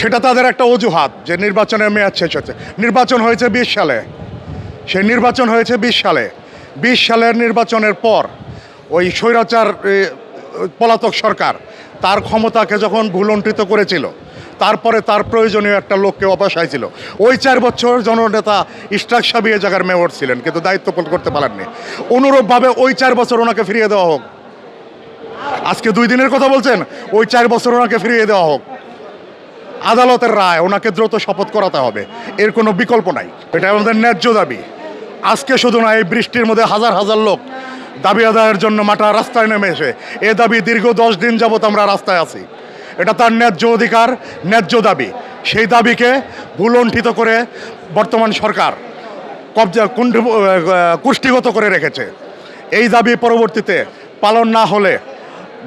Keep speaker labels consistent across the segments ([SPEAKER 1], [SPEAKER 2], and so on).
[SPEAKER 1] সেটা তাদের একটা অজুহাত যে নির্বাচনের মেয়াদ শেষ হচ্ছে নির্বাচন হয়েছে বিশ সালে। সেই নির্বাচন হয়েছে বিশ সালে। বিশ সালের নির্বাচনের পর ওই স্বৈরাচার পলাতক সরকার তার ক্ষমতাকে যখন ভুলণ্ঠিত করেছিল, তারপরে তার প্রয়োজনীয় একটা লোককে অপসায় ছিল ওই চার বছর জননেতা ইস্টাক সাবি এ জায়গার মেয়র ছিলেন, কিন্তু দায়িত্ব করতে পারেননি। অনুরূপভাবে ওই চার বছর ওনাকে ফিরিয়ে দেওয়া হোক। আজকে দুই দিনের কথা বলছেন, ওই চার বছর ওনাকে ফিরিয়ে দেওয়া হোক। আদালতের রায়, ওনাকে দ্রুত শপথ করাতে হবে। এর কোনো বিকল্প নাই। এটা আমাদের ন্যায্য দাবি। আজকে শুধু না, এই বৃষ্টির মধ্যে হাজার হাজার লোক দাবি আদায়ের জন্য মাঠা রাস্তায় নেমে এসে, এ দাবি দীর্ঘ দশ দিন যাবত আমরা রাস্তায় আছি। এটা তার ন্যায্য অধিকার, ন্যায্য দাবি। সেই দাবিকে ভুলণ্ঠিত করে বর্তমান সরকার কবজা কুণ্ঠ কুষ্টিগত করে রেখেছে। এই দাবি পরবর্তীতে পালন না হলে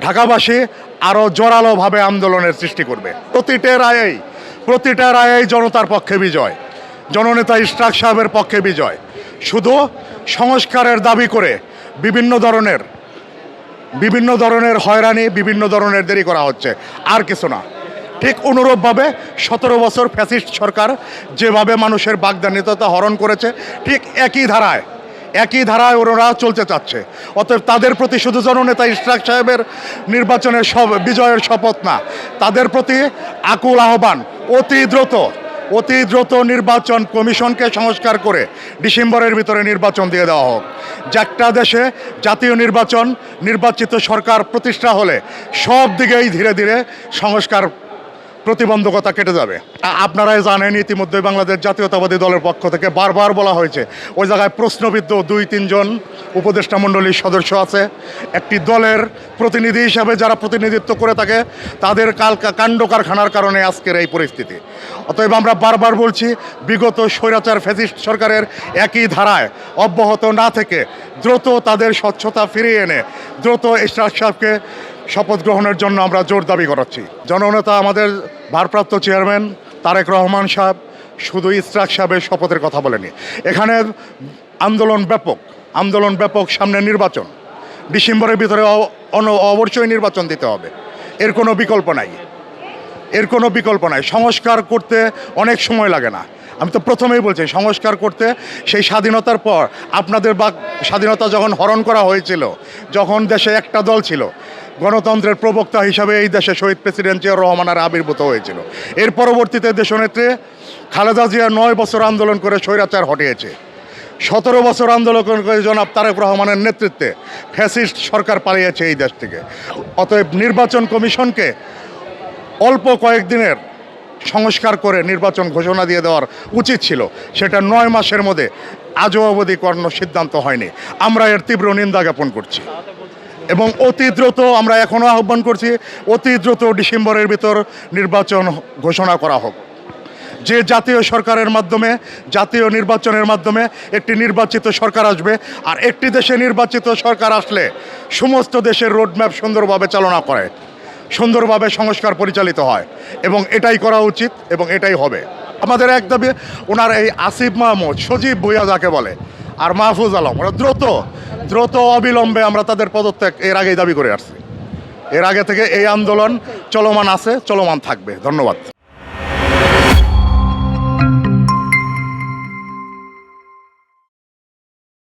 [SPEAKER 1] ঢাকাবাসী আরও জোরালোভাবে আন্দোলনের সৃষ্টি করবে। প্রতিটা রায়েই প্রতিটা রায়েই জনতার পক্ষে বিজয়। জননেতা ইশরাক সাহেবের পক্ষে বিজয়। শুধু সংস্কারের দাবি করে বিভিন্ন ধরনের বিভিন্ন ধরনের হয়রানি, বিভিন্ন ধরনের দেরি করা হচ্ছে। আর কিছু না। ঠিক অনুরূপভাবে সতেরো বছর ফ্যাসিস্ট সরকার যেভাবে মানুষের বাগদানিততা হরণ করেছে, ঠিক একই ধারায় একই ধারায় ওরা চলতে চাচ্ছে। অতএব তাদের প্রতি শুধু জননেতা ইশরাক সাহেবের নির্বাচনের সব বিজয়ের শপথ না, তাদের প্রতি আকুল আহ্বান। অতি দ্রুত অতি দ্রুত নির্বাচন কমিশনকে সংস্কার করে ডিসেম্বরের ভিতরে নির্বাচন দিয়ে দেওয়া হোক। যে একটা দেশে জাতীয় নির্বাচন, নির্বাচিত সরকার প্রতিষ্ঠা হলে সব দিকেই ধীরে ধীরে সংস্কার প্রতিবন্ধকতা কেটে যাবে। আপনারাই জানেন ইতিমধ্যে বাংলাদেশ জাতীয়তাবাদী দলের পক্ষ থেকে বারবার বলা হয়েছে, ওই জায়গায় প্রশ্নবিদ্ধ দুই, তিনজন উপদেষ্টা মণ্ডলীর সদস্য আছে। একটি দলের প্রতিনিধি হিসাবে যারা প্রতিনিধিত্ব করে থাকে, তাদের কাল কাণ্ড কারখানার কারণে আজকের এই পরিস্থিতি। অতএব আমরা বারবার বলছি, বিগত স্বৈরাচার ফ্যাসিস্ট সরকারের একই ধারায় অব্যাহত না থেকে দ্রুত তাদের স্বচ্ছতা ফিরিয়ে এনে, দ্রুত ইশরাক সাহেবকে শপথ গ্রহণের জন্য আমরা জোর দাবি করাচ্ছি। জননেতা আমাদের ভারপ্রাপ্ত চেয়ারম্যান তারেক রহমান সাহেব শুধু ইসরাক সাহেবের শপথের কথা বলেনি। এখানে আন্দোলন ব্যাপক আন্দোলন ব্যাপক সামনে নির্বাচন। ডিসেম্বরের ভিতরে অবশ্যই নির্বাচন দিতে হবে। এর কোনো বিকল্প নাই। এর কোনো বিকল্প নাই। সংস্কার করতে অনেক সময় লাগে না। আমি তো প্রথমেই বলছি, সংস্কার করতে সেই স্বাধীনতার পর আপনাদের বা স্বাধীনতা যখন হরণ করা হয়েছিল, যখন দেশে একটা দল ছিল গণতন্ত্রের প্রবক্তা হিসাবে এই দেশে শহীদ প্রেসিডেন্ট জিয়াউর রহমানের আবির্ভূত হয়েছিল। এর পরবর্তীতে দেশনেত্রী খালেদা জিয়া নয় বছর আন্দোলন করে স্বৈরাচার হটিয়েছে। সতেরো বছর আন্দোলন করে জনাব তারেক রহমানের নেতৃত্বে ফ্যাসিস্ট সরকার পালিয়েছে এই দেশ থেকে। অতএব নির্বাচন কমিশনকে অল্প কয়েকদিনের সংস্কার করে নির্বাচন ঘোষণা দিয়ে দেওয়ার উচিত ছিল। সেটা নয় মাসের মধ্যে আজও অবধি কর্ণ সিদ্ধান্ত হয়নি। আমরা এর তীব্র নিন্দা জ্ঞাপন করছি। এবং অতি দ্রুত আমরা এখনও আহ্বান করছি, অতি দ্রুত ডিসেম্বরের ভিতর নির্বাচন ঘোষণা করা হোক। যে জাতীয় সরকারের মাধ্যমে, জাতীয় নির্বাচনের মাধ্যমে একটি নির্বাচিত সরকার আসবে আর একটি দেশে নির্বাচিত সরকার আসলে সমস্ত দেশের রোডম্যাপ সুন্দরভাবে চালনা করে, সুন্দরভাবে সংস্কার পরিচালিত হয় এবং এটাই করা উচিত এবং এটাই হবে। আমাদের এক দাবি, ওনার এই আসিফ মাহমুদ, সজীব ভুইয়া যাকে বলে, আর মাহফুজ আলম, ওরা দ্রুত দ্রুত অবিলম্বে আমরা তাদের পদত্যাগ এর আগেই দাবি করে আসছি। এর আগে থেকে এই আন্দোলন চলমান আছে, চলমান থাকবে। ধন্যবাদ।